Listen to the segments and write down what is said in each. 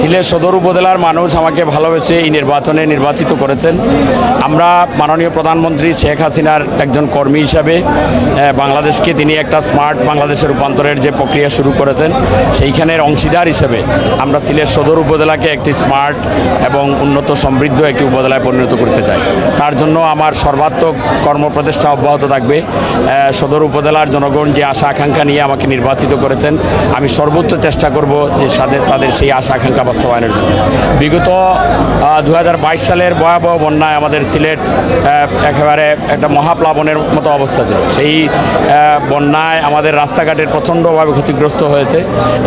সিলেট সদর উপজেলার মানুষ আমাকে ভালোবেসে এই নির্বাচনে নির্বাচিত করেছেন। আমরা মাননীয় প্রধানমন্ত্রী শেখ হাসিনার একজন কর্মী হিসাবে বাংলাদেশকে তিনি একটা স্মার্ট বাংলাদেশের রূপান্তরের যে প্রক্রিয়া শুরু করেছেন, সেইখানের অংশীদার হিসেবে আমরা সিলেট সদর উপজেলাকে একটি স্মার্ট এবং উন্নত সমৃদ্ধ একটি উপজেলায় পরিণত করতে চাই। তার জন্য আমার সর্বাত্মক কর্মপ্রচেষ্টা অব্যাহত থাকবে। সদর উপজেলার জনগণ যে আশা আকাঙ্ক্ষা নিয়ে আমাকে নির্বাচিত করেছেন, আমি সর্বোচ্চ চেষ্টা করব যে তাদের সেই আশা আকাঙ্ক্ষা বাস্তবায়নের জন্য। বিগত দু হাজার বাইশ সালের ভয়াবহ বন্যায় আমাদের সিলেট একেবারে একটা মহাপ্লাবনের মতো অবস্থা ছিল। সেই বন্যায় আমাদের রাস্তাঘাটের প্রচণ্ডভাবে ক্ষতিগ্রস্ত হয়েছে।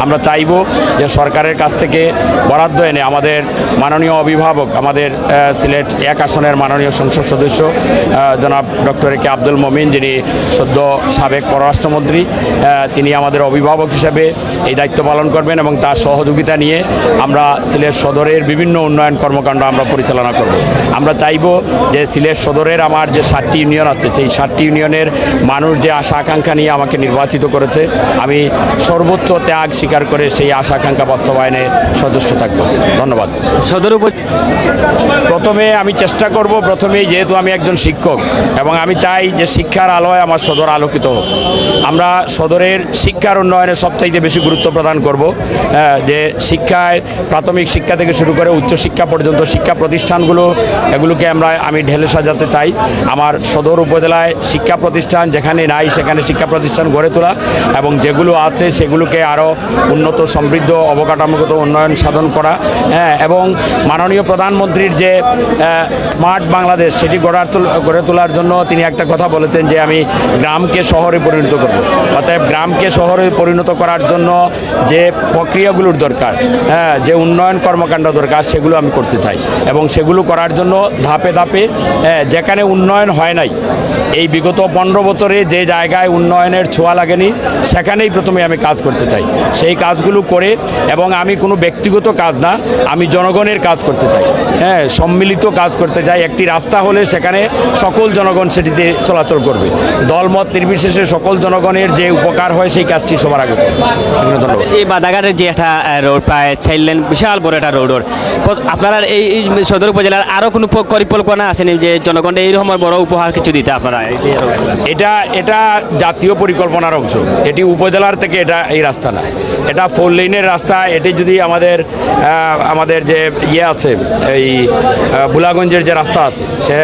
আমরা চাইব যে সরকারের কাছ থেকে বরাদ্দ এনে আমাদের মাননীয় অভিভাবক, আমাদের সিলেট এক আসনের মাননীয় সংসদ সদস্য জনাব ডক্টর এ কে আব্দুল মমিন, যিনি সদ্য সাবেক পররাষ্ট্রমন্ত্রী তিনি আমাদের অভিভাবক হিসেবে এই দায়িত্ব পালন করবেন এবং তার সহযোগিতা নিয়ে আমরা সিলেট সদরের বিভিন্ন উন্নয়ন কর্মকাণ্ড আমরা পরিচালনা করব। আমরা চাইব যে সিলেট সদরের আমার যে সাতটি ইউনিয়ন আছে সেই সাতটি ইউনিয়নের মানুষ যে আশা আকাঙ্ক্ষা নিয়ে আমাকে নির্বাচিত করেছে আমি সর্বোচ্চ ত্যাগ স্বীকার করে সেই আশা আকাঙ্ক্ষা বাস্তবায়নে সদস্য থাকব। ধন্যবাদ। সদর প্রথমে আমি চেষ্টা করব প্রথমেই যেহেতু আমি একজন শিক্ষক এবং আমি চাই যে শিক্ষার আলোয় আমার সদর আলোকিত হোক। আমরা সদরের শিক্ষার উন্নয়নে সবচাইতে বেশি গুরুত্ব প্রদান করব যে শিক্ষায় প্রাথমিক শিক্ষা থেকে শুরু করে উচ্চশিক্ষা পর্যন্ত শিক্ষা প্রতিষ্ঠানগুলো, এগুলোকে আমরা, আমি ঢেলে সাজাতে চাই। আমার সদর উপজেলায় শিক্ষা প্রতিষ্ঠান যেখানে নাই, সেখানে শিক্ষা প্রতিষ্ঠান গড়ে তোলা এবং যেগুলো আছে সেগুলোকে আরও উন্নত, সমৃদ্ধ, অবকাঠামোগত উন্নয়ন সাধন করা। হ্যাঁ এবং মাননীয় প্রধানমন্ত্রীর যে স্মার্ট বাংলাদেশ, সেটি গড়ার গড়ে তোলার জন্য তিনি একটা কথা বলেছেন যে, আমি গ্রামকে শহরে পরিণত করব। অতএব গ্রামকে শহরে পরিণত করার জন্য যে প্রক্রিয়াগুলোর দরকার হ্যাঁ যে উন্নয়ন কর্মকাণ্ড দরকার, সেগুলো আমি করতে চাই। এবং সেগুলো করার জন্য ধাপে ধাপে যেখানে উন্নয়ন হয় নাই, এই বিগত পনেরো বছরে যে জায়গায় উন্নয়নের ছোঁয়া লাগেনি, সেখানেই প্রথমে আমি কাজ করতে চাই। সেই কাজগুলো করে এবং আমি কোনো ব্যক্তিগত কাজ না, আমি জনগণের কাজ করতে চাই। হ্যাঁ সম্মিলিত কাজ করতে চাই। একটি রাস্তা হলে সেখানে সকল জনগণ সেটিতে চলাচল করবে। দলমত নির্বিশেষে সকল জনগণের যে উপকার হয়, সেই কাজটি সবার আগে করবে। ধন্যবাদ। এই বাদাঘাটের যে একটা রোড প্রায় চার লেন বিশাল বড় একটা রোড আপনারা এই এই সদর উপজেলার আরও কোনো পরিকল্পনা আছে নি যে জনগণকে এইরকম বড় উপহার কিছু দিতে আপনারা? এই? এটা এটা জাতীয় পরিকল্পনার অংশ। এটি উপজেলার থেকে এটা এই রাস্তা না। এটা ফোর লেনের রাস্তা। এটি যদি আমাদের আমাদের যে ইয়ে আছে, এই বুলাগঞ্জের যে রাস্তা আছে, সে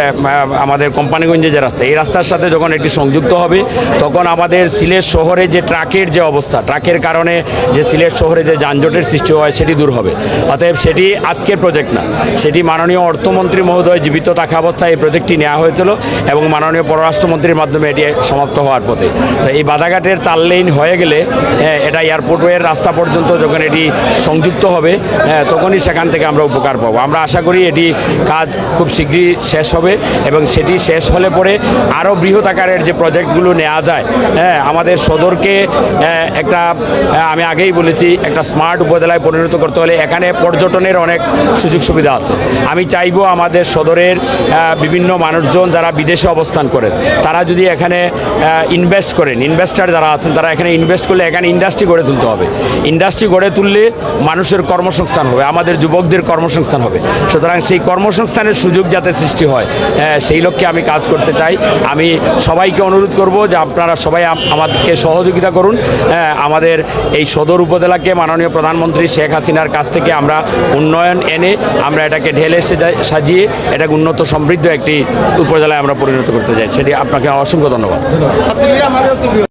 আমাদের কোম্পানিগঞ্জের যে রাস্তা, এই রাস্তার সাথে যখন এটি সংযুক্ত হবে, তখন আমাদের সিলেট শহরে যে ট্রাকের যে অবস্থা, ট্রাকের কারণে যে সিলেট শহরে যে যানজটের সৃষ্টি হয়, সেটি দূর হবে। অতএব সেটি আজকের প্রজেক্ট না। সেটি মাননীয় অর্থমন্ত্রী মহোদয় জীবিত থাকা অবস্থায় এই প্রজেক্টটি নেওয়া হয়েছিল এবং মাননীয় পররাষ্ট্রমন্ত্রীর মাধ্যমে এটি সমাপ্ত হওয়ার পথে। তো এই বাধাঘাটের চার লেন হয়ে গেলে হ্যাঁ, এটা এয়ারপোর্টের রাস্তা পর্যন্ত যখন এটি সংযুক্ত হবে হ্যাঁ, তখনই সেখান থেকে আমরা উপকার পাবো। আমরা আশা করি এটি কাজ খুব শীঘ্রই শেষ হবে এবং সেটি শেষ হলে পরে আরও বৃহৎ আকারের যে প্রজেক্টগুলো নেওয়া যায় হ্যাঁ আমাদের সদরকে হ্যাঁ, একটা আমি আগেই বলেছি একটা স্মার্ট উপজেলায় পরিণত করতে হলে এখানে পর্যটনের অনেক সুযোগ সুবিধা আছে। আমি চাইব আমাদের সদরের বিভিন্ন মানুষজন যারা বিদেশে অবস্থান করেন, তারা যদি এখানে ইনভেস্ট করেন ইনভেস্টার যারা আছেন, তারা এখানে ইনভেস্ট করলে এখানে ইন্ডাস্ট্রি গড়ে তুলতে হবে। ইন্ডাস্ট্রি গড়ে তুললে মানুষের কর্মসংস্থান হবে, আমাদের যুবকদের কর্মসংস্থান হবে। সুতরাং সেই কর্মসংস্থানের সুযোগ যাতে সৃষ্টি হয় সেই লক্ষ্যে আমি কাজ করতে চাই। আমি সবাইকে অনুরোধ করব যে আপনারা সবাই আমাদেরকে সহযোগিতা করুন। আমাদের এই সদর উপজেলাকে মাননীয় প্রধানমন্ত্রী শেখ হাসিনার কাছ থেকে আমরা উন্নয়ন এনে আমরা এটাকে ঢেলে সেজা- সাজিয়ে এটাকে উন্নত সমৃদ্ধ একটি উপজেলায় আমরা পরিণত করতে চাই সেটি আপনাকে অসংখ্য ধন্যবাদ।